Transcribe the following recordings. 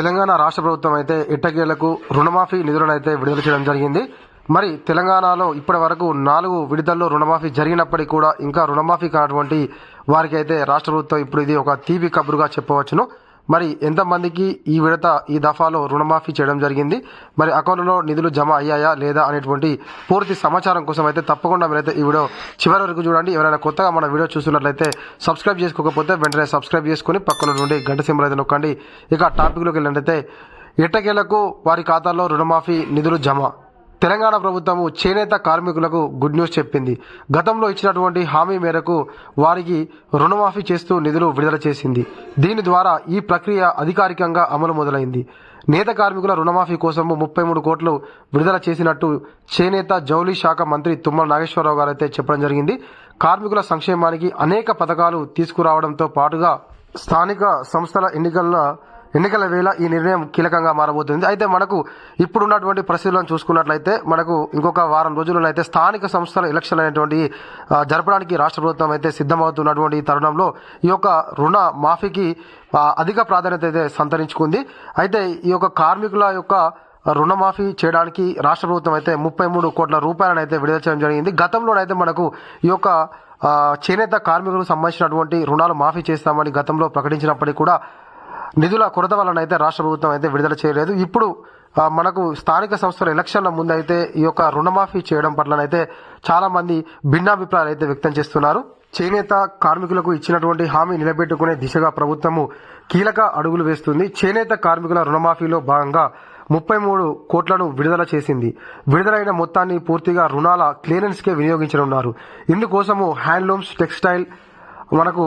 తెలంగాణ రాష్ట్ర ప్రభుత్వం అయితే ఎట్టకేలకు రుణమాఫీ నిధులను అయితే విడుదల చేయడం జరిగింది. మరి తెలంగాణలో ఇప్పటి వరకు నాలుగు విడుదలలో రుణమాఫీ జరిగినప్పటికీ కూడా ఇంకా రుణమాఫీ కానటువంటి వారికి అయితే రాష్ట్ర ప్రభుత్వం ఇప్పుడు ఇది ఒక తీపి కబురుగా చెప్పవచ్చును. మరి ఎంతమందికి ఈ విడత ఈ దఫాలో రుణమాఫీ చేయడం జరిగింది? మరి అకౌంట్లో నిధులు జమ అయ్యాయా లేదా అనేటువంటి పూర్తి సమాచారం కోసం అయితే తప్పకుండా మీరైతే ఈ వీడియో చివరి వరకు చూడండి. ఎవరైనా కొత్తగా మన వీడియో చూస్తున్నట్లయితే సబ్స్క్రైబ్ చేసుకోకపోతే వెంటనే సబ్స్క్రైబ్ చేసుకుని పక్కన నుండి గంట సింబల్ అయితే నొక్కండి. ఇక టాపిక్లోకి వెళ్ళినట్టయితే ఎట్టకేలకు వారి ఖాతాల్లో రుణమాఫీ నిధులు జమ. తెలంగాణ ప్రభుత్వము చేనేత కార్మికులకు గుడ్ న్యూస్ చెప్పింది. గతంలో ఇచ్చినటువంటి హామీ మేరకు వారికి రుణమాఫీ చేస్తూ నిధులు విడుదల చేసింది. దీని ద్వారా ఈ ప్రక్రియ అధికారికంగా అమలు మొదలైంది. నేత కార్మికుల రుణమాఫీ కోసము ముప్పై మూడు కోట్లు విడుదల చేసినట్టు చేనేత జౌలీ శాఖ మంత్రి తుమ్మల నాగేశ్వరరావు గారు అయితే చెప్పడం జరిగింది. కార్మికుల సంక్షేమానికి అనేక పథకాలు తీసుకురావడంతో పాటుగా స్థానిక సంస్థల ఎన్నికల్లో ఎన్నికల వేళ ఈ నిర్ణయం కీలకంగా మారబోతుంది. అయితే మనకు ఇప్పుడున్నటువంటి పరిస్థితులను చూసుకున్నట్లయితే మనకు ఇంకొక వారం రోజుల్లో అయితే స్థానిక సంస్థల ఎలక్షన్ అనేటువంటి జరపడానికి రాష్ట్ర ప్రభుత్వం అయితే సిద్ధమవుతున్నటువంటి తరుణంలో ఈ యొక్క రుణ మాఫీకి అధిక ప్రాధాన్యత అయితే సంతరించుకుంది. అయితే ఈ యొక్క కార్మికుల యొక్క రుణమాఫీ చేయడానికి రాష్ట్ర ప్రభుత్వం అయితే ముప్పై మూడు కోట్ల రూపాయలను అయితే విడుదల చేయడం జరిగింది. గతంలోనైతే మనకు ఈ యొక్క చేనేత కార్మికులకు సంబంధించినటువంటి రుణాలు మాఫీ చేస్తామని గతంలో ప్రకటించినప్పటికీ కూడా నిధుల కొరత వలన అయితే రాష్ట్ర ప్రభుత్వం అయితే విడుదల చేయలేదు. ఇప్పుడు మనకు స్థానిక సంస్థల ఎలక్షన్ల ముందు అయితే ఈ యొక్క రుణమాఫీ చేయడం పట్లనైతే చాలా మంది భిన్నాభిప్రాయాలు అయితే వ్యక్తం చేస్తున్నారు. చేనేత కార్మికులకు ఇచ్చినటువంటి హామీ నిలబెట్టుకునే దిశగా ప్రభుత్వము కీలక అడుగులు వేస్తుంది. చేనేత కార్మికుల రుణమాఫీలో భాగంగా ముప్పై మూడు కోట్లను విడుదల చేసింది. విడుదలైన మొత్తాన్ని పూర్తిగా రుణాల క్లియరెన్స్కే వినియోగించనున్నారు. ఇందుకోసము హ్యాండ్లూమ్స్ టెక్స్టైల్ మనకు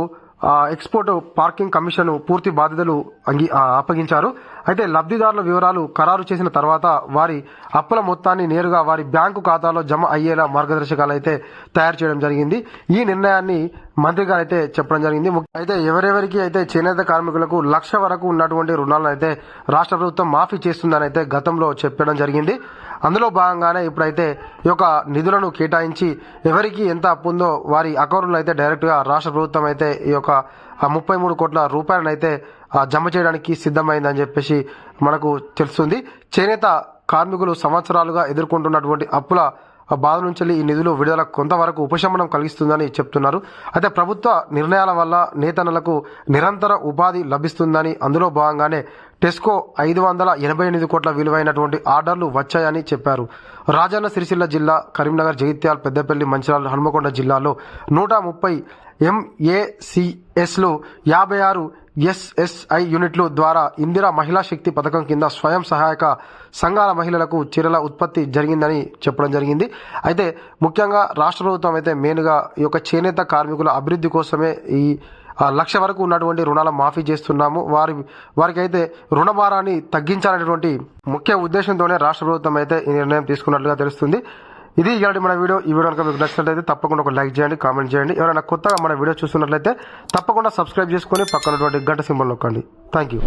ఎక్స్పోర్ట్ పార్కింగ్ కమిషన్ పూర్తి బాధ్యతలు అంగి అప్పగించారు. అయితే లబ్ధిదారుల వివరాలు ఖరారు చేసిన తర్వాత వారి అప్పుల మొత్తాన్ని నేరుగా వారి బ్యాంకు ఖాతాలో జమ అయ్యేలా మార్గదర్శకాలు అయితే తయారు చేయడం జరిగింది. ఈ నిర్ణయాన్ని మంత్రి గారు అయితే చెప్పడం జరిగింది. అయితే ఎవరెవరికి అయితే చేనేత కార్మికులకు లక్ష వరకు ఉన్నటువంటి రుణాలను అయితే రాష్ట్ర ప్రభుత్వం మాఫీ చేస్తుందని అయితే గతంలో చెప్పడం జరిగింది. అందులో భాగంగానే ఇప్పుడైతే ఈ యొక్క నిధులను కేటాయించి ఎవరికి ఎంత అప్పు ఉందో వారి అకౌంట్లో అయితే డైరెక్ట్గా రాష్ట్ర ప్రభుత్వం అయితే ఈ యొక్క ముప్పై మూడు కోట్ల రూపాయలను అయితే జమ చేయడానికి సిద్ధమైందని చెప్పేసి మనకు తెలుస్తుంది. చేనేత కార్మికులు సంవత్సరాలుగా ఎదుర్కొంటున్నటువంటి అప్పుల ఆ బాధ నుంచి ఈ నిధులు విడుదల కొంతవరకు ఉపశమనం కలిగిస్తుందని చెప్తున్నారు. అయితే ప్రభుత్వ నిర్ణయాల వల్ల నేతనలకు నిరంతర ఉపాధి లభిస్తుందని అందులో భాగంగానే టెస్కో ఐదు వందల ఎనభై ఎనిమిది కోట్ల విలువైనటువంటి ఆర్డర్లు వచ్చాయని చెప్పారు. రాజన్న సిరిసిల్ల జిల్లా కరీంనగర్ జగిత్యాల పెద్దపల్లి మంచిర్యాల హనుమకొండ జిల్లాలో నూట ముప్పై ఎంఏసిఎస్లు యాభై ఆరు ఎస్ఎస్ఐ యూనిట్లు ద్వారా ఇందిరా మహిళా శక్తి పథకం కింద స్వయం సహాయక సంఘాల మహిళలకు చీరల ఉత్పత్తి జరిగిందని చెప్పడం జరిగింది. అయితే ముఖ్యంగా రాష్ట్ర ప్రభుత్వం అయితే మెయిన్గా ఈ యొక్క చేనేత కార్మికుల అభివృద్ధి కోసమే ఈ లక్ష వరకు ఉన్నటువంటి రుణాల మాఫీ చేస్తున్నాము. వారి వారికి అయితే రుణ భారాన్ని తగ్గించాలనేటువంటి ముఖ్య ఉద్దేశంతోనే రాష్ట్ర ప్రభుత్వం అయితే ఈ నిర్ణయం తీసుకున్నట్లుగా తెలుస్తుంది. ఇది ఇలాంటి మన వీడియో. ఈ వీడియో కనుక మీకు నచ్చినట్లయితే తప్పకుండా ఒక లైక్ చేయండి కామెంట్ చేయండి. ఎవరైనా కొత్తగా మన వీడియో చూస్తున్నట్లయితే తప్పకుండా సబ్స్క్రైబ్ చేసుకొని పక్కనటువంటి గంట సింబల్ నొక్కండి. Thank you